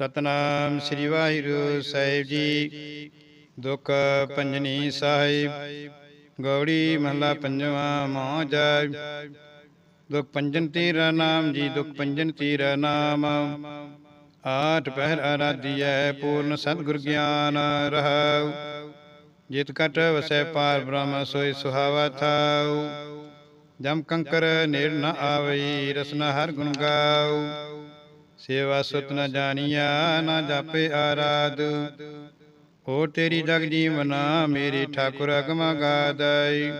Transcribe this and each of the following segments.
ਸਤਨਾਮ ਸ੍ਰੀ ਵਾਹਿਗੁਰੂ ਸਾਹਿਬ ਜੀ। ਦੁਖ ਪੰਜਨੀ ਸਾਹਿਬ, ਗੌੜੀ ਮਹਲਾ ਪੰਜਵਾ ਮੋ ਜੈ ਦੁਖ ਪੰਜਨ ਤੀਰਾ ਨਾਮ ਜੀ, ਦੁਖ ਪੰਜਨ ਤੀਰਾ ਨਾਮ। ਆਠ ਪਹਿਰ ਆਰਾਧਿਐ ਪੂਰਨ ਸਤਿਗੁਰ ਗਿਆਨ ਰਹਾਉ। ਜਿਤ ਕਟ ਵਸੈ ਪਾਰ ਬ੍ਰਹਮ ਸੋਈ ਸੁਹਾਵਾ ਥਾਉ। ਜਮ ਕੰਕਰ ਨੇੜ ਨ ਆਵਈ, ਰਸਨਾ ਹਰ ਗੁਣ ਗਾਉ। ਸੇਵਾ ਸੁਤ ਨ ਜਾਣੀਆ, ਨਾ ਜਾਪੇ ਆਰਾਧ। ਹੋ ਤੇਰੀ ਜਗ ਜੀਵਨਾ, ਮੇਰੀ ਠਾਕੁਰ ਅਗਮ ਗਾਦਈ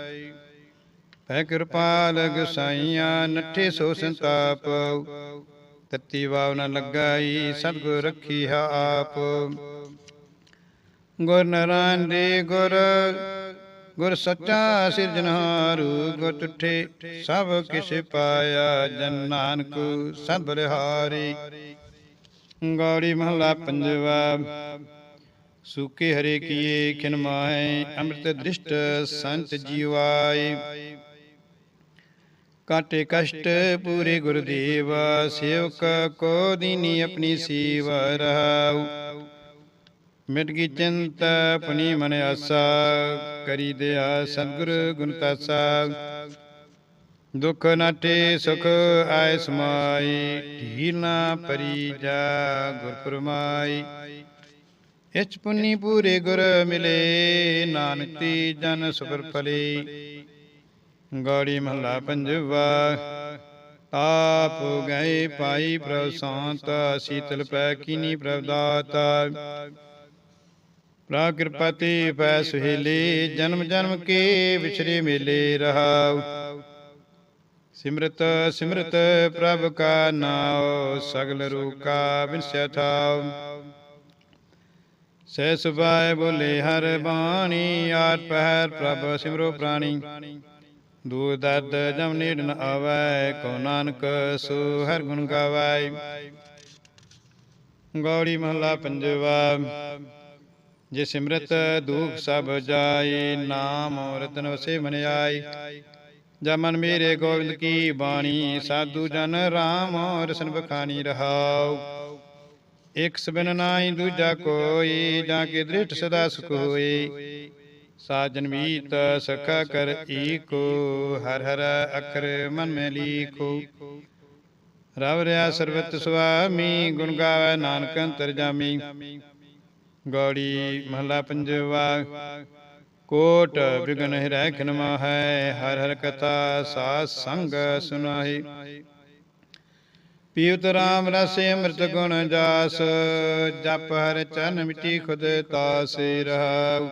ਪੈ ਕਿਰਪਾਲ ਗਸਾਈਆਂ ਨੱਠੇ ਸੋ ਸੰਤਾਪ। ਤਤੀ ਵਾਵ ਨ ਲਗਾਈ ਰੱਖੀ ਰੱਖੀਆ ਆਪ। ਗੁਰ ਨਰਾਇਣ ਦੇ ਗੁਰ ਗੁਰ ਸੱਚਾ ਸਿਰਜਨਹਾਰੂ ਗੁਰ ਤੁਠੇ, ਸਭ ਕਿਛ ਪਾਇਆ ਜਨ ਨਾਨਕ, ਸਭ ਬਲਿਹਾਰੀ ਗੌੜੀ ਮਹਲਾ ਪੰਜਵਾ, ਸੂਕੇ ਹਰੇ ਕੀਏ ਖਿਨ ਮਾਏ ਅੰਮ੍ਰਿਤ ਦ੍ਰਿਸ਼ਟ ਸੰਤ ਜੀਵਾਏ ਕਾਟੇ ਕਸ਼ਟ ਪੂਰੇ ਗੁਰਦੇਵ, ਸੇਵਕ ਕੋ ਦੀਨੀ ਆਪਣੀ ਸੇਵਾ ਰਹਾਉ। ਮਿਟ ਗਈ ਚਿੰਤ ਆਪਣੀ ਮਨ ਆਸਾ, ਕਰੀ ਦਿਆ ਸਤਿਗੁਰ ਗੁਣ ਤਾਸਾ। ਦੁਖ ਨਾਟੇ ਸੁਖ ਆਇ ਸਮਾਈ, ਢੀਲ ਨਾ ਪਰੀ ਜਾ ਗੁਰ ਪਰਮਾਈ ਇਚ ਪੁੰਨੀ ਪੂਰੇ ਗੁਰ ਮਿਲੇ, ਨਾਨਕ ਤੇ ਜਨ ਸੁਖਰ ਫਲੇ। ਗਾੜੀ ਮਹਲਾ ਪੰਜਵਾ, ਆਪ ਗਏ ਪਾਈ ਪ੍ਰਭ ਸੰਤ ਸੀਤਲ ਪੈ ਕੀਨੀ ਪ੍ਰਭ ਦਾਤਾ ਪ੍ਰਾ ਕਿਰਪਾ ਤੇ ਪੈ ਸੁਹੇਲੇ ਜਨਮ ਜਨਮ ਕੇ ਵਿਛਰੇ ਮੇਲੇ ਰਹਾਉ ਸਿਮਰਤ ਸਿਮਰਤ ਪ੍ਰਭ ਕਾ ਨਾਉ ਸਗਲ ਰੂਕਾ ਵਿਨਸੈ ਥਾਉ ਸਹਿ ਸੁਭਾਏ ਬੋਲੇ ਹਰ ਬਾਣੀ ਆਠ ਪਹਿਰ ਪ੍ਰਭ ਸਿਮਰੋ ਪ੍ਰਾਣੀ ਦੂਰ ਦਰਦ ਜਮ ਨੇੜ ਨ ਆਵੈ ਕੋ ਨਾਨਕ ਸੋ ਹਰ ਗੁਣ ਗਾਵੈ ਗੌੜੀ ਮਹਲਾ ਪੰਜਵਾ ਜੇ ਸਿਮਰਤ ਦੁਖ ਸਭ ਜਾਏ ਨਾਮ ਰਤਨ ਵਸੇ ਮਨ ਆਈ ਜਮਨ ਮੇਰੇ ਗੋਬਿੰਦ ਕੀ ਬਾਣੀ ਸਾਧੂ ਜਨ ਰਾਮ ਰਸਨ ਬਖਾਨੀ ਰਹਾਉ। ਇਕ ਸਬਨ ਨਾਹੀ ਦੂਜਾ ਕੋਈ ਜਾਂ ਕੇ ਦ੍ਰਿਸ਼ਟ ਸਦਾ ਸੁਖ ਹੋਏ ਸਾਜਨ ਮੀਤ ਸਖਾ ਕਰ ਈਕੋ ਹਰ ਹਰ ਅਕਰ ਮਨ ਮੈਂ ਲੀਖੋ ਰਵ ਰਿਆ ਸਰਬਤ ਸੁਆਮੀ ਗੁਣ ਗਾਵੇ ਨਾਨਕ ਅੰਤਰ ਜਾਮੀ। ਗੌੜੀ ਮਹਲਾ ਪੰਜਵਾ। ਕੋਟ ਬਿਗਨ ਹਿਰੈ ਖਨਮਾ ਹੈ ਹਰ ਹਰ ਕਥਾ ਸਾਸ ਸੰਗ ਸੁਨਾਹੀ। ਪੀਉਤ ਰਾਮ ਰਸੇ ਅੰਮ੍ਰਿਤ ਗੁਣ ਜਾਸ, ਜਪ ਹਰ ਚਰਨ ਮਿਟੀ ਖੁਦ ਤਾਸੇ ਰਹਾਉ।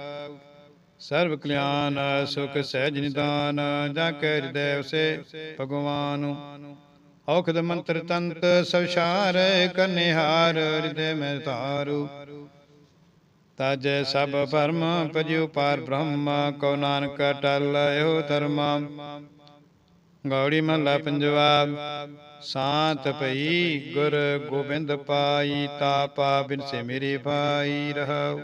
ਸਰਬ ਕਲਿਆਣ ਸੁਖ ਸਹਿਜ ਨਿਦਾਨ, ਜਾ ਕੇ ਹਿਰਦੈ ਉਸੇ ਭਗਵਾਨ ਔਖਦ ਮੰਤਰ ਤੰਤ ਸਵਸ਼ਾਰ ਕਨਿਹਾਰ ਹਿਰਦੈ ਮੈਂ ਧਾਰੂ। ਤਜ ਸਭ ਪਰਮ ਪਜਿਉ ਪਾਰ ਬ੍ਰਹਮ ਕੋ ਨਾਨਕ ਟਲ ਇਹੋ ਗੌੜੀ ਮਹਲਾ ਪੰਜਵਾ, ਸਾਤ ਭਈ ਗੁਰ ਗੋਬਿੰਦ ਪਾਈ, ਤਾਪਾ ਬਿਨਸੇ ਮੇਰੇ ਭਾਈ ਰਹਾਉ।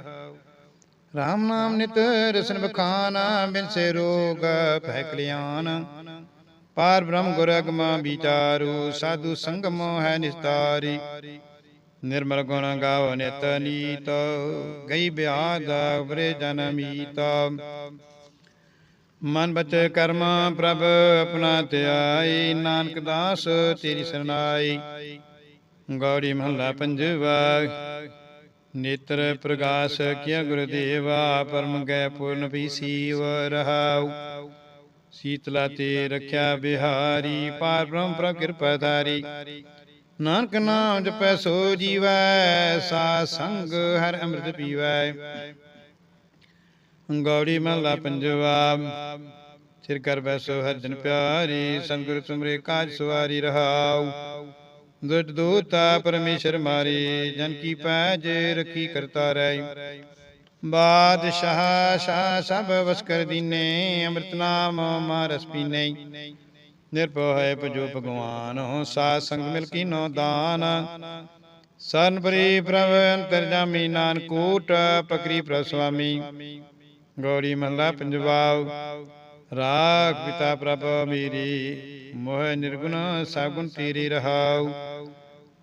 ਰਾਮ ਨਾਮ ਨਿਤ ਰਸਨ ਬਖਾਨਾ ਬਿਨਸੇ ਰੋਗ ਭੈ ਕਲਿਆਣ। ਪਾਰ ਬ੍ਰਹਮ ਗੁਰ ਅਗਮਾ ਵਿਚਾਰੂ, ਸਾਧੂ ਸੰਗਮ ਹੈ ਨਿਸਤਾਰੀ। ਨਿਰਮਲ ਗੁਣ ਗਾਵ ਨਿਤ ਨੀਤ, ਗਈ ਬਿਆਦ ਵਰੇ ਜਨਮੀਤ ਮਨ ਬਚ ਕਰਮ ਪ੍ਰਭ, ਆਪਣਾ ਧਿਆਈ, ਨਾਨਕ ਦਾਸ ਤੇਰੀ ਸਰਨਾਈ। ਗੌੜੀ ਮਹੱਲਾ ਪੰਜਵਾ, ਨੇਤਰ ਪ੍ਰਗਾਸ ਕੀਆ ਗੁਰਦੇਵਾ, ਪਰਮ ਗੈ ਪੂਰਨ ਪੀਸੀਵ ਰਹਾਉ। ਸੀਤਲਾ ਤੇ ਰਖਿਆ ਬਿਹਾਰੀ, ਪਾਰ ਬ੍ਰਹਮ ਪ੍ਰਭ ਕਿਰਪਾ ਧਾਰੀ ਨਾਨਕ ਨਾਮ ਜਪੈ ਸੋ ਜੀਵੈ, ਸਾ ਸੰਗ ਹਰ ਅੰਮ੍ਰਿਤ ਪੀਵੈ। ਗੌੜੀ ਮਹਲਾ ਪੰਜਵਾ, ਸਿਰ ਕਰ ਬੈਸੋ ਹਰ ਜਨ ਪਿਆਰੀ, ਸੰਗੁਰ ਤੁਮਰੇ ਕਾਜ ਸਵਾਰੀ ਰਹਾਉ। ਦੁਟ ਦੂਤਾ ਪਰਮੇਸ਼ਰ ਮਾਰੀ, ਜਨ ਕੀ ਪੈਜ ਰਖੀ ਕਰਤਾ ਰਹਿ ਬਾਦਸ਼ਾਹ, ਸ਼ਾਹ ਸਭ ਵਸ ਕਰ ਦੀਨੇ, ਅੰਮ੍ਰਿਤ ਨਾਮ ਮਾਰਸ ਪੀਨੇ। ਨਿਰਭਉ ਹੈ ਭਜੋ ਭਗਵਾਨ ਸਾਧ ਸੰਗ ਮਿਲ ਕੀਨੋ ਦਾਨ। ਸਰਨ ਪਰੀ ਪ੍ਰਭ ਅੰਤਰਜਾਮੀ ਨਾਨਕ ਕੂਟ ਪਕਰੀ ਪ੍ਰਭ ਸੁਆਮੀ ਗੌੜੀ ਮਹਲਾ ਪੰਜਵਾਉ ਰਾਗ ਪਿਤਾ ਪ੍ਰਭ ਮੇਰੀ ਮੋਹ ਨਿਰਗੁਣ ਸਗੁਣ ਤੇਰੇ ਰਹਾਉ।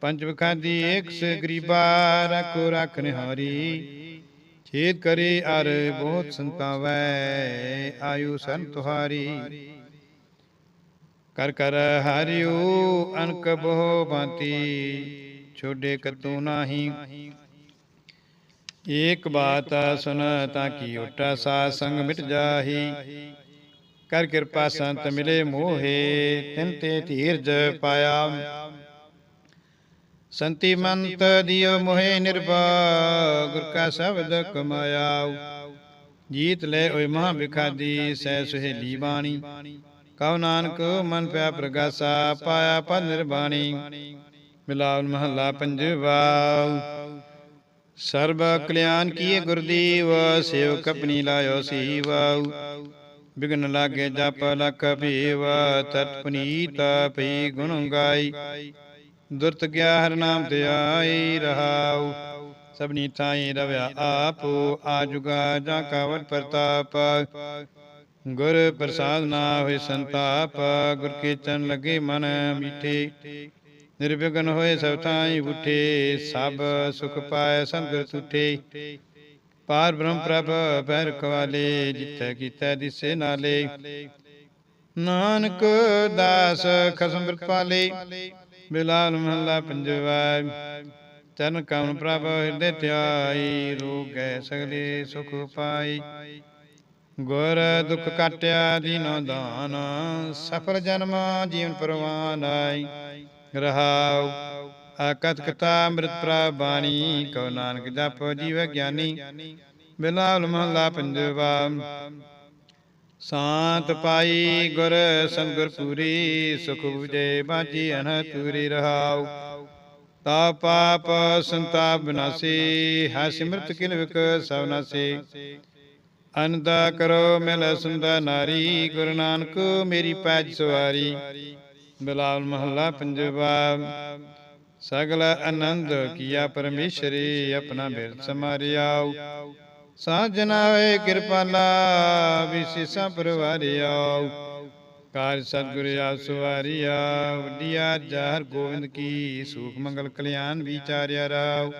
ਪੰਜ ਬਖਾਦੀ ਏਕ ਸੇ ਗਰੀਬਾ ਰਖੋ ਰਖ ਨਿਹਾਰੀ। ਛੇਦ ਕਰੇ ਅਰ ਬਹੁਤ ਸੰਤਾਵੈ ਆਯੂ ਸੰ ਤੁਹਾਰੀ। ਕਰ ਕਰ ਹਰਿਓ ਅਨਕ ਬਹੁ ਬਾਤੀ, ਛੋਡੇ ਕਤੂ ਨਾਹੀ। ਏਕ ਬਾਤ ਸੁਨ ਤਾਂ ਕੀ ਉਟਾ ਸਾ ਸੰਗ ਮਿਟ ਜਾਹੀ। ਕਰ ਕਿਰਪਾ ਸੰਤ ਮਿਲੇ ਮੋਹੇ, ਤਿਨ ਤੇ ਧੀਰਜ ਪਾਇਆ। ਸੰਤੀ ਮੰਤ ਦਿਓ ਮੋਹਿ ਨਿਰਭਾ, ਗੁਰ ਕਾ ਸ਼ਬਦ ਕਮਾਇਆ। ਜੀਤ ਲੈ ਓਏ ਮਹਾ ਬਿਖਾਦੀ ਸਹਿ ਸੁਹੇਲੀ ਬਾਣੀ। ਕਉ ਨਾਨਕ ਮਨ ਪਿਆ ਪ੍ਰਗਾਸਾ, ਪਾਇਆ ਪਦ ਨਿਰਬਾਣੀ। ਮਿਲਾਵਨ ਮਹੱਲਾ ਪੰਜਵਾ ਸਰਬ ਕਲਿਆਣ ਕੀਏ ਗੁਰਦੀਵ, ਸੇਵਕ ਆਪਣੀ ਲਾਇਓ ਸੀਵ ਬਿਗਨ ਲਾਗੇ ਜਪ ਲਖ ਭੀਵ, ਤਤ ਪਨੀਤ ਪਈ ਗੁਣ ਗਾਈ। ਦੁਰਤ ਗਿਆ ਹਰ ਨਾਮ ਤੇ ਆਈ ਰਹਾਉ। ਸਭਨੀ ਥਾਈ ਰਵਿਆ ਆਪੋ, ਆਜੁਗਾ ਜਾਂ ਕਾਵਟ ਪ੍ਰਤਾਪ। ਗੁਰ ਪ੍ਰਸਾਦ ਨਾ ਹੋਏ ਸੰਤਾਪ, ਗੁਰ ਕੀਰਤਨ ਲਗੇ ਮਨ ਮੀਠੇ। ਨਿਰਵਿਘਨ ਹੋਏ ਸਭ ਥਾਈ ਉਠੇ, ਸਭ ਸੁਖ ਪਾਏ ਸੰਗਰ ਤੁਠੇ। ਪਾਰ ਬ੍ਰਹਮ ਪ੍ਰਭ ਪੈਰ ਕਵਾਲੇ ਜਿੱਥੇ ਕੀਤਾ ਦਿਸੇ ਨਾਲੇ। ਨਾਨਕ ਦਾਸ ਖਸਮ ਬਿਰਤ ਬਿਲਾਲ ਮਹੱਲਾ ਪੰਜਵਾ। ਚਰਨ ਕਮਨ ਪ੍ਰਭ ਹਿਰਦੇ ਧਿਆਈ, ਰੋਗੈ ਸਗਲੇ ਸੁਖ ਪਾਈ। ਗੁਰ ਦੁਖ ਕਾਟਿਆ ਦੀਨੋ ਦਾਨ, ਸਫਲ ਜਨਮ ਜੀਵਨ ਪਰਵਾਨ। ਆਈ ਰਹਾਉ, ਆਕਤ ਕਥਾ ਅੰਮ੍ਰਿਤ ਪ੍ਰਬਾਣੀ ਕਉ ਨਾਨਕ ਜਪ ਜੀਵ ਗਿਆਨੀ। ਬਿਲਾਲ ਮਹੱਲਾ ਪੰਜਵਾ, ਸਾਤ ਪਾਈ ਗੁਰ ਸੰਗੁਰ ਪੂਰੀ, ਸੁਖ 부ਜੇ ਬਾਜੀ ਅਨ ਰਹਾਉ। ਤਾ ਪਾਪ ਸੰਤਾਪ ਬਿਨਾਸੀ ਹੈ ਕਿਨ ਕਿਲ ਵਿਕ ਸਭ ਨਾਸੀ। ਅਨੰਦਾ ਕਰੋ ਮਿਲ ਸੁੰਦਰ ਨਾਰੀ, ਗੁਰੂ ਨਾਨਕ ਮੇਰੀ ਪੈਜ ਸਵਾਰੀ। ਬਿਲਾਲ ਮਹੱਲਾ ਪੰਜਵਾ, ਸਗਲ ਆਨੰਦ ਕੀਆ ਪਰਮੇਸ਼ਰੀ, ਆਪਣਾ ਬਿਰਤ ਸਮਾਰਿਆਉ ਸਾਜਨਾ ਹੋਏ ਕਿਰਪਾਲਾ, ਵਿਸ਼ੇਸ਼ਾ ਪਰਵਾਰਿਆਉ ਕਾਰ ਸਤਿਗੁਰ ਆ ਸੁਵਾਰੀਆ ਵਡਿਆ ਜਹਰ ਗੋਬਿੰਦ ਕੀ, ਸੁਖ ਮੰਗਲ ਕਲਿਆਣ ਵਿਚਾਰਿਆ ਰਾਉ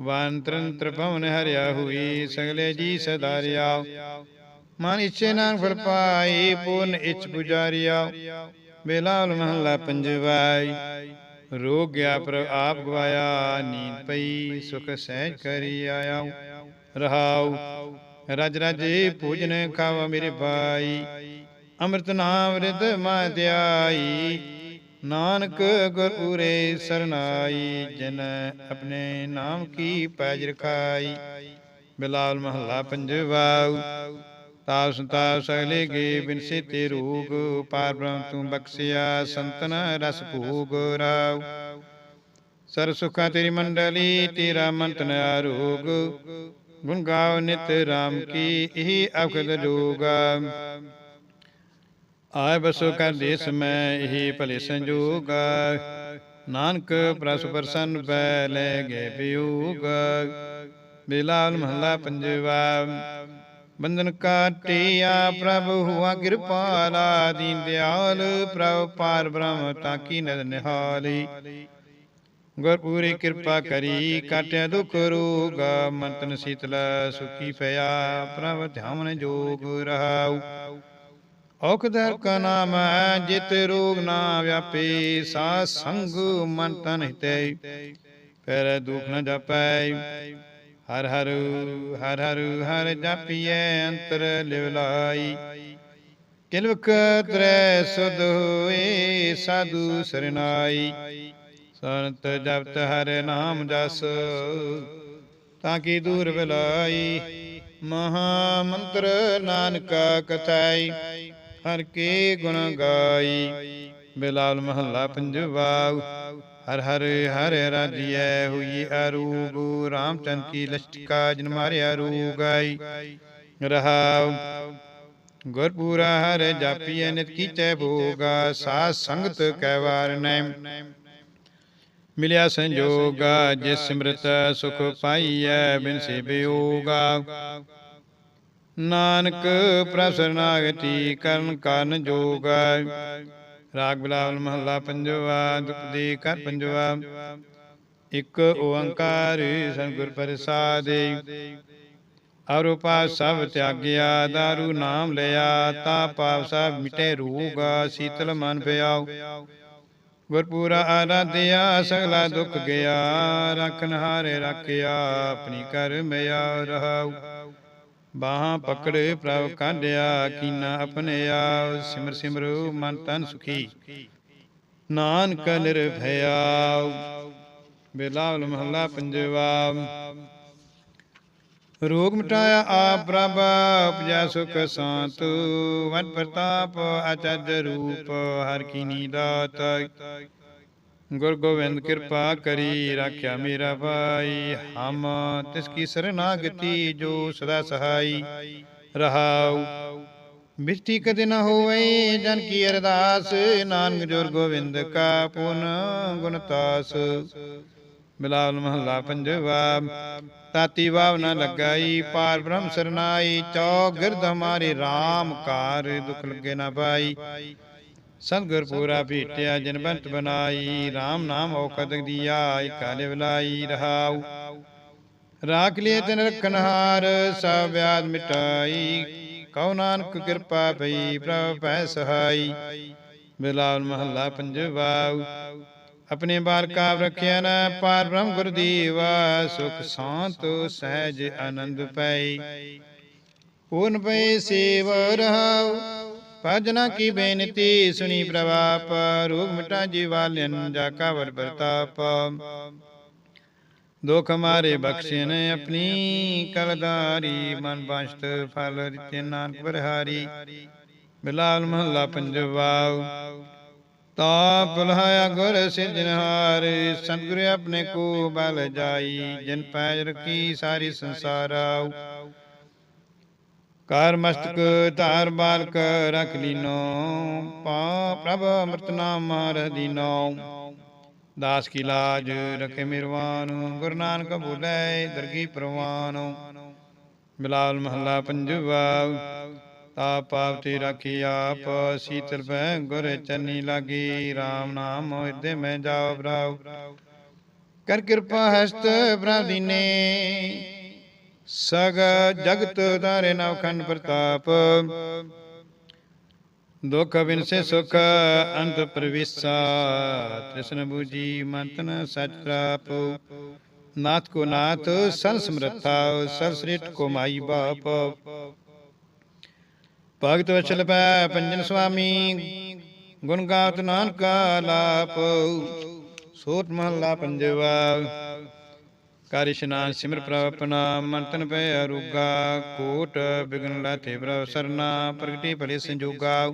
ਵਾਂਤਰਨ ਤ੍ਰਿਭਵਨ ਹਰਿਆ ਹੋਈ, ਸਗਲੇ ਜੀ ਸਦਾਰਿਆ ਮਨ ਇਛੇ ਨਾਨ ਫਲ ਪਾਈ, ਪੂਰਨ ਇਛ ਪੁਜਾਰਿਆ। ਬੇਲਾਲ ਮਹੱਲਾ ਪੰਜਵਾਈ, ਰੋਗ ਗਿਆ ਪਰ ਆਪ ਗਵਾਇਆ, ਨੀਂਦ ਪਈ, ਸੁਖ ਸਹਿਜ ਕਰੀ ਆਇਆ। ਰਹਾਉ, ਰਜ ਰਜੇ ਪੂਜਨ ਖਾਵਾ ਮੇਰੇ ਭਾਈ। ਅੰਮ੍ਰਿਤ ਨਾਮ ਰਿਦ ਮਾ ਧਿਆਈ ਨਾਨਕ ਗੁਰ ਉਰੇ ਸਰਨਾਈ ਜਿਨ ਆਪਣੇ ਨਾਮ ਕੀ ਪੈਜ ਰਖਾਈ। ਬਿਲਾਲ ਮਹੱਲਾ ਪੰਜਵਾ ਤਾਪ ਸੰਤਾਪ ਸਗਲੇ ਗੇ ਬਿਨਸੇ ਤੇ ਰੋਗ, ਪਾਰ ਬ੍ਰਹਮ ਤੂੰ ਬਖਸਿਆ, ਸੰਤਨ ਰਸ ਭੋਗ ਰਾਵ ਸਰ ਸੁਖਾ ਤੇਰੀ ਮੰਡਲੀ, ਤੇਰਾ ਮੰਤਨ ਆਰੋਗ। ਗੁਣ ਗਾਵ ਨਿਤ ਰਾਮ ਕੀ, ਇਹ ਅਖਦ ਜੋਗਾ। ਆਏ ਬਸੋ ਕਰ ਦੇਸ ਮੈਂ ਇਹ ਭਲੇ ਸੰਜੋਗ। ਨਾਨਕ ਪ੍ਰਸ ਪ੍ਰਸੰਨ ਪੈ ਲੈ ਗਏ ਵਿਯੋਗ ਬਿਲਾਲ ਮਹੱਲਾ ਪੰਜਵਾ, ਬੰਧਨ ਕਾਟਿਆ ਪ੍ਰਭ ਹੁਆ ਕਿਰਪਾਲਾ ਦੀਨ ਦਿਆਲ, ਪ੍ਰਭ ਪਾਰ ਬ੍ਰਹਮ ਤਾਕੀ ਨਦ ਨਿਹਾਲੀ। ਗੁਰਪੂਰੀ ਕਿਰਪਾ ਕਰੀ, ਕਾਟਿਆ ਦੁਖ ਰੋਗ, ਮੰਤਨ ਸੀਤਲ ਸੁਖੀ ਪਿਆ, ਪ੍ਰਭ ਧਿਆਨ ਜੋਗ ਰਹਾਉ। ਔਖ ਦਰ ਕਾ ਨਾਮ ਹੈ ਜਿਤ ਰੋਗ ਨਾ ਵਿਆਪੇ ਸਾ ਸੰਗ ਮਨ ਤਨ ਹਿਤੇ। ਫਿਰ ਦੁਖ ਨ ਜਪੈ। ਹਰ ਹਰ ਹਰ ਹਰ ਹਰ ਜਪੀਐ ਅੰਤਰ ਲਿਵ ਲਾਈ। ਕਿਲਵਕ ਤਰੈ ਸੁਧ ਹੋਏ ਸਾਧੂ ਸਰਨਾਈ ਸੰਤ ਜਪਤ ਹਰ ਨਾਮ ਜਸ ਤਾਂ ਕੀ ਦੂਰ ਬਲਾਈ। ਮਹਾ ਮੰਤਰ ਨਾਨਕਾ ਕਥਾਈ। ਹਰ ਕੇ ਗੁਣ ਗਾਈ। ਬਿਲਾਲ ਮਹੱਲਾ ਪੰਜਵਾ, ਹਰ ਹਰ ਹਰ ਰਾਜੀਐ ਹੋਈ ਅਰੂਗ ਰਾਮਚੰਦ ਕੀ ਲਸ਼ਟਿਕਾ ਜਨ ਮਾਰਿਆ ਰੂਗਾਈ ਰਹਾਉ, ਗੁਰਪੂਰਾ ਹਰ ਜਾਪੀਐ ਨਿਤ ਕੀਚੈ ਭੋਗਾ ਸਾਧ ਸੰਗਤ ਕੈ ਵਾਰ ਨੈ ਮਿਲਿਆ ਸੰਜੋਗਾ ਜਿਸ ਸਿਮਰਤ ਸੁਖ ਪਾਈਐ, ਬਿਨ ਸੇ ਬਿਯੋਗਾ ਨਾਨਕ ਪ੍ਰਸਰਨਾਗਤੀ ਕਰਨ ਕਰਨ ਜੋਗਾ ਰਾਗ ਬਿਲਾਵਲ ਮਹੱਲਾ ਪੰਜਵਾ ਦੁਖਦੀ ਕਰ ਪੰਜਵਾ। ਇੱਕ ਓੰਕਾਰ ਸਤਿਗੁਰ ਪ੍ਰਸਾਦਿ। ਅਰੂਪਾ ਸਭ ਤਿਆਗਿਆ, ਦਾਰੂ ਨਾਮ ਲਿਆ, ਤਾ ਪਾਪ ਸਭ ਮਿਟੇ ਰੂਗਾ, ਸੀਤਲ ਮਨ ਪਿਆਉ। ਗੁਰਪੂਰਾ ਆਰਾਧਿਆ, ਸਗਲਾ ਦੁੱਖ ਗਿਆ ਰਖਨ ਹਾਰੇ ਰੱਖਿਆ, ਆਪਣੀ ਕਰ ਮਿਆ ਰਹਾਉ। ਬਾਹਾਂ ਪਕੜ ਪ੍ਰਭ ਕਾਢਿਆ, ਕੀਨਾ ਆਪਣਿਆ ਸਿਮਰ ਸਿਮਰੁ, ਮਨ ਤਨ ਸੁਖੀ। ਨਾਨਕ ਨਿਰਭਇਆ ਬਿਲਾਵਲ ਮਹੱਲਾ ਪੰਜਵਾ। ਰੋਗ ਮਿਟਾਇਆ ਆਪ ਪ੍ਰਭ, ਉਪਜਾ ਸੁਖ ਸੰਤ। ਵਨ ਪ੍ਰਤਾਪ ਅਚਜ ਰੂਪ, ਹਰ ਕੀ ਨੀਦਾਤ ਗੁਰ ਗੋਬਿੰਦ ਕਿਰਪਾ ਕਰੀ ਰਾਖਿਆ ਮੇਰਾ ਭਾਈ। ਹਮ ਤਿਸ ਕੀ ਸਰਨਾਗਤੀ ਜੋ ਸਦਾ ਸਹਾਈ ਰਹਾਉ। ਮਿੱਟੀ ਕਦੇ ਨਾ ਹੋਵੇ ਜਨ ਕੀ ਅਰਦਾਸ। ਨਾਨਕ ਜੋਰ ਗੋਬਿੰਦ ਕਾ ਪੁਨ ਗੁਣਤਾਸ ਬਿਲਾਵਲ ਮਹੱਲਾ ਪੰਜਵਾ। ਤਾਤੀ ਭਾਵ ਨ ਲਗਾਈ ਪਾਰ ਬ੍ਰਹਮ ਸਰਨਾਈ ਚੌ ਗਿਰਦ ਹਮਾਰੇ RAM ਕਾਰ ਦੁਖ ਲਗੇ ਨਾ ਪਾਈ। ਸਤਿਗੁਰ ਪੂਰਾ ਭੀਟਿਆ ਜਿਨ ਬੰਤ ਬਨਾਈ RAM ਨਾਮ ਔਕਤ ਦੀਆ ਇਕਾਲੇ ਵਿਲਾਈ ਰਹਾਉ। ਰਾਖ ਲਿਏ ਤਨ ਰਖਨ ਹਾਰ ਸਭ ਵਿਆਦ ਮਿਟਾਈ। ਕਉ ਨਾਨਕ ਕਿਰਪਾ ਭਈ ਪ੍ਰਭ ਪੈ ਸਹਾਈ। ਬਿਲਾਵਲ ਮਹੱਲਾ ਪੰਜਵਾ ਆਪਣੇ ਬਾਲ ਕਾਵ ਰਖਿਆ ਨ ਪਾਰ ਬ੍ਰਹਮ ਗੁਰਦੀਵਾ ਸੁਖ ਸ਼ਾਂਤ ਸਹਿਜ ਆਨੰਦ ਪਈ। ਪੂਰਨ ਪਈ ਸੇਵ ਰਹਾਉ। ਭਜਨਾ ਕੀ ਬੇਨਤੀ ਸੁਣੀ ਪ੍ਰਵਾਪ ਰੋਗ ਮਿਟਾ ਜੀਵਾਲਿਨ ਜਾ ਕਾ ਪ੍ਰਤਾਪ। ਦੁਖ ਮਾਰੇ ਬਖਸ਼ੇ ਨੇ ਆਪਣੀ ਕਲਦਾਰੀ, ਮਨ ਬੰਸ਼ਤ ਫਲ ਰਿਤੇ ਨਾਨਕ ਬਰਹਾਰੀ ਬਿਲਾਲ ਮਹੱਲਾ ਪੰਜਵਾ ਤਾ ਬੁਲਾਇਆ ਗੁਰ ਸਿਰਜਨਹਾਰ ਸਤਿਗੁਰ ਆਪਣੇ ਕੋ ਬਲ ਜਾਈ, ਜਿਨ ਪੈਜ ਰਖੀ ਸਾਰੀ ਸੰਸਾਰ ਆਉ। ਕਰ ਮਸਤਕ ਧਾਰ ਬਾਲਕ ਰਖ ਲੀਨੋ ਪਾ ਪ੍ਰਭ ਅੰਮ੍ਰਿਤ ਨਾਮ ਮਾਰ ਦੀਨੋ। ਦਾਸ ਕੀ ਲਾਜ ਰਖੇ ਮਿਰਵਾਨ, ਗੁਰੂ ਨਾਨਕ ਬੋਲੇ ਦਰਗੀ ਪ੍ਰਵਾਨ। ਬਿਲਾਲ ਮਹੱਲਾ ਪੰਜਵਾ ਤਾ ਪਾਪ ਤੇ ਰਾਖੀ ਆਪ, ਸੀਤਲ ਪੈ ਗੁਰ ਚੰਨੀ ਲਾਗੀ RAM ਨਾਮ ਹਿਰਦੇ ਮੈਂ ਜਾਉ ਬਰਾਉ ਕਰ ਕਿਰਪਾ ਹਸਤ ਬ੍ਰਹਮ ਦੀਨੇ ਸਗ ਜਗਤ ਧਾਰੇ ਨਵ ਖੰਡ ਪ੍ਰਤਾਪ। ਦੁਖ ਬਿਨਸੇ ਸੁਖ ਅੰਤ ਪ੍ਰਵਿਸਾ। ਤ੍ਰਿਸ਼ਨ ਬੂਜੀ ਮੰਤਨ ਸਚ ਪ੍ਰਾਪ ਨਾਥ ਕੋ ਨਾਥ ਸੰਨ ਸਮਰਥਾ ਸਰ ਸ੍ਰਿਟ ਕੋ ਮਾਈ ਬਾਪ। ਭਗਤ ਵਚਲ ਪੈ ਪੰਜਨ ਸੁਆਮੀ ਗੁਣ ਗਾਤ ਨਾਨਕ ਆਲਾਪ ਸੋਤ ਮਹੱਲਾ ਪੰਜਵਾ। ਕਰ ਇਸ਼ਨਾਨ ਸਿਮਰ ਪ੍ਰਭ ਆਪਣਾ ਮੰਤਨ ਪੈ ਅਰੂਗਾ ਕੋਟ ਬਿਗਨ ਲਾਥੇ ਪ੍ਰਭ ਸਰਨਾ ਪ੍ਰਗਟੀ ਭਲੇ ਸੰਜੋਗਾ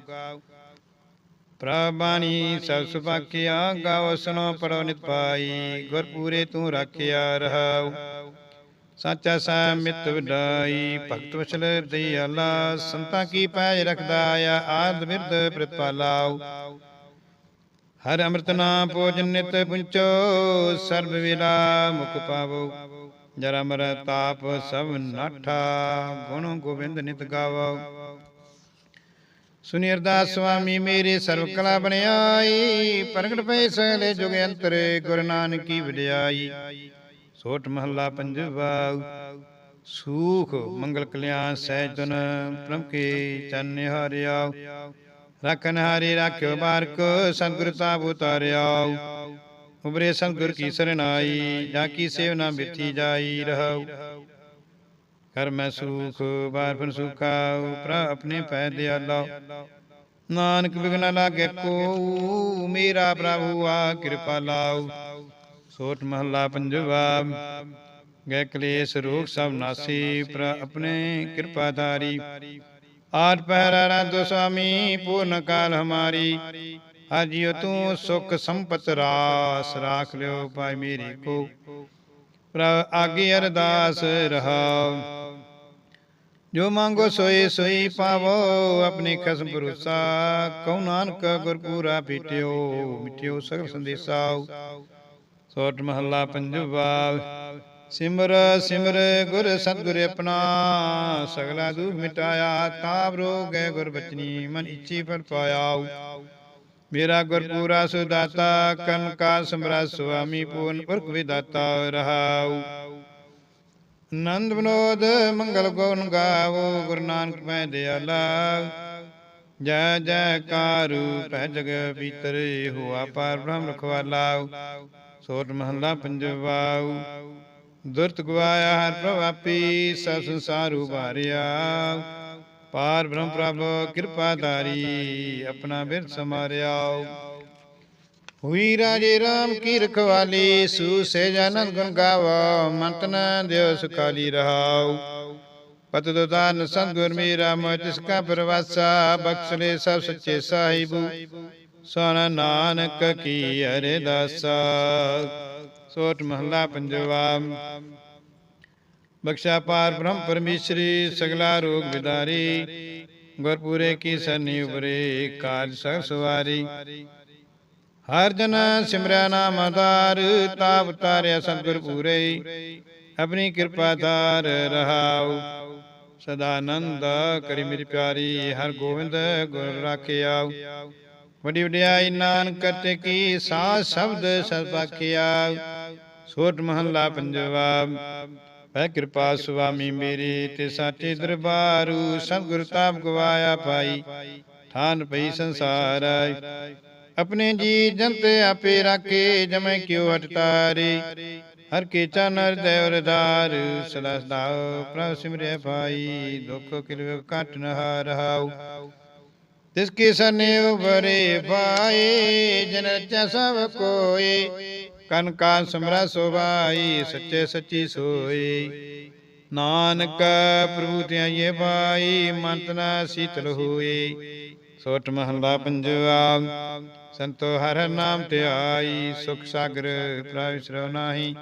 ਪ੍ਰਭਾਨੀ ਸਭ ਸੁਭਾਕਿਆ ਗਾਵ ਸੁਨੋ ਪੜੋ ਨਿਤ ਪਾਈ ਗੁਰ ਪੂਰੇ ਤੂੰ ਰਾਖਿਆ ਰਹਾਉ ਸਾਚਾ ਸਾ ਮਿਤ ਵਿਡਾਈ ਭਗਤ ਵਸਲ ਦਇਆਲਾ ਸੰਤਾਂ ਕੀ ਪੈਜ ਰਖਦਾ ਆ ਆਦ ਬਿਰਦ ਪ੍ਰਤਪਾਲਾਉ ਹਰ ਅੰਮ੍ਰਿਤ ਨਾਮ ਭੋਜਨ ਨਿਤ ਪੁੰਚੋ, ਸਰਬ ਵੇਲਾ ਮੁਖ ਪਾਵੋ। ਜਰਾ ਅਮਰ ਤਾਪ ਸਭ ਨਾਠਾ, ਗੁਣ ਗੋਬਿੰਦ ਨਿਤ ਗਾਵੋ। ਸੁਨੀ ਅਰਦਾਸ ਸੁਆਮੀ, ਮੇਰੇ ਸਰਬ ਕਲਾ ਬਣਾਈ ਪ੍ਰਗਟ ਪਏ ਸਗਲੇ ਜੁਗ ਅੰਤਰੇ, ਗੁਰੂ ਨਾਨਕੀ ਕੀ ਵਿਦਿਆਈ ਸੋਠ ਮਹੱਲਾ ਪੰਜਵਾ, ਸੂਖ ਮੰਗਲ ਕਲਿਆਣ ਸਹਿਜ ਤੁਨ ਪ੍ਰਮ ਕੇ ਚਰਨ ਹਰਿਆ ਰਖਨ ਹਰੀ ਰਾਖਿਓ ਬਾਰਕ ਸਤਿਗੁਰ ਤਾਪ ਉਤਾਰਿਆ। ਉਬਰੇ ਸਤਿਗੁਰ ਕੀ ਸਰਨਾਈ, ਜਾ ਕੀ ਸੇਵਨਾ ਬਿਥੀ ਜਾਈ ਰਹਾਉ। ਕਰ ਮੈਂ ਸੁਖ, ਬਾਰ ਫਨ ਸੁਖਾ ਆਪਣੇ ਪੈ ਦਿਆਲਾ। ਨਾਨਕ ਬਿਗਨ ਲਾਗੇ ਕੋ ਮੇਰਾ ਪ੍ਰਭੂ ਆ ਕਿਰਪਾ ਲਾਉ। ਸੋਟ ਮਹੱਲਾ ਪੰਜਵਾ ਗੈ ਕਲੇਸ਼ ਰੋਗ ਸਭ ਨਾਸੀ ਪ੍ਰ ਆਪਣੇ ਕਿਰਪਾ ਧਾਰੀ ਆਠ ਪਹਿਰਾ ਰਾਧੋ ਸੁਆਮੀ ਪੂਰਨ ਕਾਲ ਹਮਾਰੀ। ਹਾਜੀਓ ਤੂੰ ਸੁਖ ਸੰਪਤ ਰਾਸ ਰਾਖ ਲਿਓ ਭਾਈ ਮੇਰੀ ਕੋ ਪ੍ਰਭ ਅਰਦਾਸ ਰਹਾ ਜੋ ਮੰਗੋ ਸੋਈ ਸੋਈ ਪਾਵੋ, ਆਪਣੀ ਖਸਮ ਭਰੂਸਾ ਕਉ ਨਾਨਕ ਗੁਰਪੂਰਾ ਪੀਟਿਓ, ਮਿਟਿਓ ਸਗਲ ਸੰਦੇਸਾ ਸੋਟ ਮਹੱਲਾ ਪੰਜਵਾ ਸਿਮਰ ਸਿਮਰ ਗੁਰ ਸਤਿਗੁਰ ਆਪਣਾ, ਸਗਲਾ ਦੁਖ ਮਿਟਾਇਆ, ਤਾਪ ਰੋਗ ਹੈ ਗੁਰ ਬਚਨੀ, ਮਨ ਇੱਛੀ ਫਲ ਪਾਇਆ। ਮੇਰਾ ਗੁਰਪੂਰਾ ਸੁਦਾਤਾ, ਕਨ ਕਾ ਸਮਰਾ ਸੁਆਮੀ, ਪੂਰਨ ਪੁਰਖ ਵਿਦਾਤਾ ਰਹਾਉ। ਨੰਦ ਬਨੋਦ ਮੰਗਲ ਗੋਨ ਗਾਵੋ, ਗੁਰੂ ਨਾਨਕ ਮੈਂ ਦਿਆਲਾ। ਜੈ ਜੈਕਾਰੂ ਪੈ ਜਗ ਪੀਤਰ ਹੋਆ ਪਾਰ ਬ੍ਰਹਮ ਰਖਵਾਲਾ। ਸੋਟ ਮਹੱਲਾ ਪੰਜਵਾਉ। ਦੁਰਤ ਗਵਾਇਆ, ਹਰ ਪ੍ਰਭਾਪੀ ਸਭ ਸੰਸਾਰ ਉਬਾਰਿਆ ਪਾਰ ਬ੍ਰਹਮ ਪ੍ਰਭ ਕਿਰਪਾਦਾਰੀ ਆਪਣਾ ਬਿਰਤ ਸਮਾਰਿਆ। ਹੋਈ ਰਾਜੇ ਰਾਮ ਕੀ ਰਖਵਾਲੀ ਸੂ ਸੇ ਜਨਨ ਗੁਣ ਗਾਵਾ ਮੰਤਨ ਦਿਓ ਸੁਖਾਲੀ ਰਹਾਉ। ਪਤ ਦਾਨ ਸੰਗੁਰ ਮੇਰਾ ਮੋਹ ਤਿਸ ਕਾ ਪਰਵਾਸਾ ਬਖਸ਼ਲੇ ਸਭ ਸੱਚੇ ਸਾਹਿਬੂ। ਸੋਨਾ ਨਾਨਕ ਕੀ ਅਰਦਾਸਾ। ਸੋਟ ਮਹਲਾ ਪੰਜਵਾ। ਬਖਸ਼ਾ ਪਾਰ ਬ੍ਰਹਮ ਪਰਮੇਸ਼ਰੀ, ਸਗਲਾ ਰੋਗ ਵਿਦਾਰੀ। ਗੁਰਪੂਰੇ ਕੀ ਸਨੀ ਉਪਰੇ, ਕਾਜ ਸਭ ਸਵਾਰੀ। ਹਰ ਜਨ ਸਿਮਰਿਆ ਨਾਮ ਆਧਾਰ, ਤਾਪ ਤਾਰਿਆ ਸਤਿਗੁਰ ਪੂਰੇ। ਆਪਣੀ ਕਿਰਪਾ ਧਾਰ ਰਹਾਉ। ਸਦਾ ਆਨੰਦ ਕਰੀ ਮੇਰੀ ਪਿਆਰੀ, ਹਰ ਗੋਬਿੰਦ ਗੁਰ ਰਾਖਿਆ ਵੱਡੀ ਵਡਿਆਈ ਨਾਨਕ ਕਰਤੇ ਕੀ ਸਾਧ ਸ਼ਬਦ ਸਤਿ ਸੋਟ ਮਹੱਲਾ ਪੰਜਵਾ ਹੈ ਕਿਰਪਾ ਸੁਆਮੀ ਮੇਰੀ ਤੇ ਸਾਚੇ ਦਰਬਾਰੂ ਸਤਿਗੁਰ ਤਾਪ ਗਵਾਇਆ ਪਾਈ ਥਾਨ ਪਈ ਸੰਸਾਰ ਆਪਣੇ ਜੀ ਜੰਤੇ ਆਪੇ ਰਾਖੇ, ਜਮੈ ਕਿਉ ਅਟਤਾਰੇ ਹਰ ਕੇ ਚਨਰ ਦੇਵਰਦਾਰ ਸਦਾ ਸਦਾ ਪ੍ਰਭ ਸਿਮਰਿਆ ਭਾਈ। ਦੁਖ ਕਿਲਵ ਕਟ ਨ ਰਹਾਉ ਤਿਸ ਕੀ ਸਨੇ ਉਬਰੇ ਪਾਏ ਜਨ ਰਚਾ ਸਭ ਕੋਏ। ਕਨ ਕਾ ਸਮਰਾ ਸੋਭਾਈ, ਸੱਚੇ ਸੱਚੀ ਸੋਈ। ਨਾਨਕ ਪ੍ਰਭੂ ਤੇ ਆਏ ਭਾਈ ਮੰਤਨਾ ਸੀਤਲ ਹੋਏ ਸੋਟ ਮਹੱਲਾ ਪੰਜਵਾ, ਸੰਤੋ ਹਰ ਨਾਮ ਧਿਆਈ ਸੁਖ ਸਾਗਰ ਪ੍ਰਭ ਸਰਵ ਨਾਹੀ।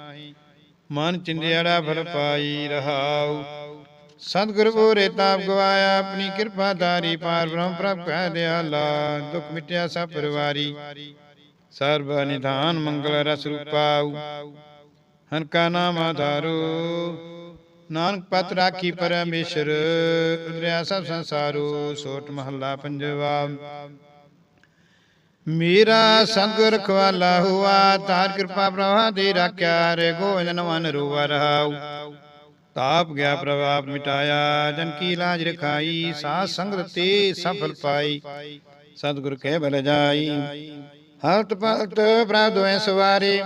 ਮਨ ਚਿੰਦਿਆੜਾ ਫਲ ਪਾਈ ਰਹਾਉ। ਸਤਿਗੁਰ ਬੋਰੇ ਤਾਪ ਗਵਾਇਆ, ਆਪਣੀ ਕਿਰਪਾ ਧਾਰੀ, ਪਾਰ ਬ੍ਰਹਮ ਪ੍ਰਭ ਕਹਿ ਦਿਆਲਾ ਦੁਖ ਮਿਟਿਆ ਸਭ ਪਰਵਾਰੀ। ਸਰਬ ਨਿਧਾਨ ਮੰਗਲ ਰਸ ਰੂਪਾਉ ਹਨ ਕਾ ਨਾਮ ਆਧਾਰੋ। ਨਾਨਕ ਪਤ ਰਾਖੀ ਪਰਮੇਸ਼ਰ, ਉਦਰਿਆ ਸਭ ਸੰਸਾਰੋ, ਸੋਟ ਮਹੱਲਾ ਪੰਜਵਾ। ਮੇਰਾ ਸੰਗ ਰਖਵਾਲਾ ਹੁਆ, ਤਾਰ ਕਿਰਪਾ ਪ੍ਰਭਾ ਦੇ ਰਾਖਿਆ ਰੇ ਗੋਵਿੰਦ ਨਵਨ ਰੂਵਾ ਰਹਾਉ। ਤਾਪ ਗਿਆ ਪ੍ਰਭਾਪ ਮਿਟਾਇਆ, ਜਨ ਕੀ ਲਾਜ ਰਖਾਈ, ਸਾਧ ਸੰਗ ਤੇ ਸਫਲ ਪਾਈ। ਸਤਿਗੁਰ ਕਹਿ ਬਲ ਜਾਈ। ਹਲਤ ਪਲਤ ਪ੍ਰਭ ਦੋਏ ਸਵਾਰੇ,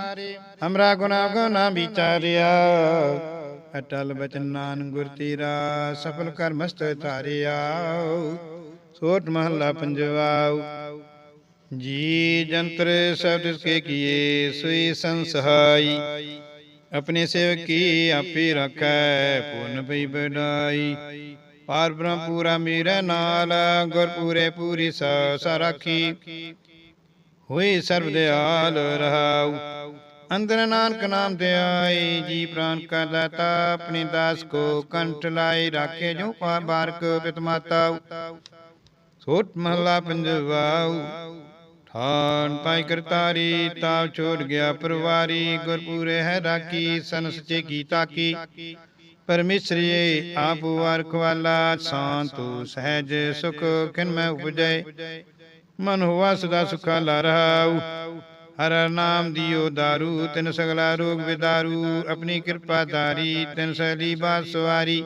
ਹਮਰਾ ਗੁਨਾ ਗੁਨਾ ਵਿਚਾਰਿਆ ਅਟਲ ਬਚਨ ਨਾਨ ਗੁਰ ਤੇਰਾ, ਸਫਲ ਕਰ ਮਸਤ ਧਾਰਿਆ। ਸੋਟ ਮਹੱਲਾ ਪੰਜਵਾ ਜੀ ਜੰਤਰ ਸਭ ਕੇ ਕੀਏ, ਸੋਈ ਸੰਸਹਾਈ। ਆਪਣੇ ਸੇਵਕ ਕੀ ਆਪੇ ਰੱਖੈ, ਪੁੰਨ ਪਈ ਬੜਾਈ ਪਾਰ ਬ੍ਰਹਮ ਪੂਰਾ ਮੇਰੇ ਨਾਲ ਗੁਰ ਪੂਰੇ ਪੂਰੀ ਸ ਰਾਖੀ ਹੋਏ ਸਰਬ ਦਿਆਲ ਰਹਾਉ। ਅੰਦਰ ਨਾਨਕ ਨਾਮ ਤੇ ਆਈ ਜੀ ਪ੍ਰਾਨ ਕਾ ਦਾਤਾ ਆਪਣੇ ਦਾਸ ਕੋ ਕੰਠ ਲਾਏ, ਰਾਖੇ ਜੋ ਪਾ ਬਾਰਕ ਪਿਤ ਮਾਤਾ ਸੋਟ ਮਹਲਾ ਪੰਜਵਾਉ। ਠਾਨ ਪਾਈ ਕਰਤਾਰੀ ਤਾਪ ਛੋੜ ਗਿਆ ਪਰਵਾਰੀ, ਗੁਰਪੂਰੇ ਹੈ ਰਾਖੀ ਸਨ ਸਚੇ ਕੀ ਤਾਕੀ। ਪਰਮੇਸ਼ਰੀ ਆਪ ਵਰਖਵਾਲਾ ਸ਼ਾਂਤੂ ਸਹਿਜ ਸੁਖ ਕਿਨ ਮੈਂ ਉਪਜੈ। ਮਨ ਹੋਆ ਸਦਾ ਸੁਖਾਲਾ ਰਹਾਉ ਹਰ ਨਾਮ ਦਿਓ ਦਾਰੂ, ਤਿਨ ਸਗਲਾ ਰੋਗ ਵਿਦਾਰੂ ਆਪਣੀ ਕਿਰਪਾ ਧਾਰੀ, ਤਿਨ ਸਲੀ ਬਾਤ ਸਵਾਰੀ।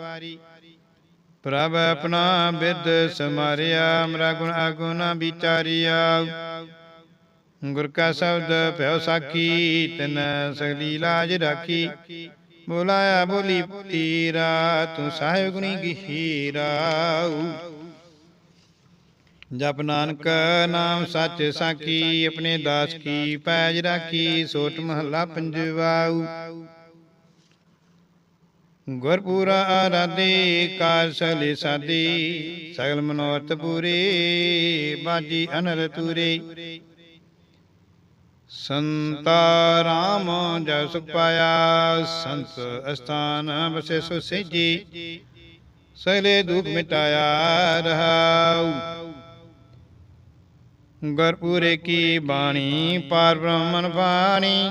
ਪ੍ਰਭ ਆਪਣਾ ਬਿਦ ਸਮਾਰਿਆ, ਅਮਰਾ ਗੁਣ ਆਗੁਨਾ ਵਿਚਾਰਿਆ। ਗੁਰ ਕਾ ਸ਼ਬਦ ਭਇਓ ਸਾਖੀ, ਤਿਨ ਸਗਲੀ ਲਾਜ ਰਾਖੀ। ਬੋਲਾਇਆ ਬੋਲੀ ਤੀਰਾ ਤੂੰ ਸਾਹਿਬ ਗੁਣੀ ਗਹੀਰਾ ਜਪ ਨਾਨਕ ਨਾਮ ਸੱਚ ਸਾਖੀ, ਆਪਣੇ ਦਾਸ ਕੀ ਪੈਜ ਰਾਖੀ, ਸੋਟ ਮਹੱਲਾ ਪੰਜਵਾਉ ਗੁਰਪੂਰਾ ਆਰਾਧੇ ਕਾਰ ਸਲੇ ਸਾਦੀ, ਸਗਲ ਮਨੋਰਥ ਪੂਰੇ, ਬਾਜੀ ਅਨਰ ਤੂਰੇ ਸੰਤਾ ਰਾਮ ਜਸ ਪਾਇਆ, ਸੰਤ ਅਸਥਾਨ ਬਸੇ ਸੋ ਸੇਜੀ। ਸਗਲੇ ਦੁਖ ਮਿਟਾਇਆ ਰਹਾਉ। ਗੁਰਪੂਰੇ ਕੀ ਬਾਣੀ, ਪਾਰ ਬ੍ਰਹਮਨ ਬਾਣੀ।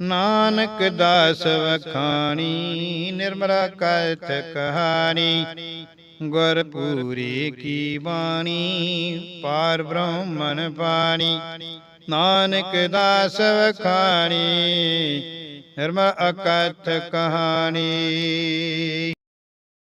ਨਾਨਕ ਦਾਸ ਵਖਾਣੀ, ਨਿਰਮਲਾ ਕਹਿਤ ਕਹਾਣੀ ਗੁਰ ਕੀ ਬਾਣੀ, ਪਾਰ ਬ੍ਰਹਮਨ ਬਾਣੀ। ਨਾਨਕ ਦਾਸ ਵਖਾਣੀ ਨਿਰਮ ਅਕਥ ਕਹਾਣੀ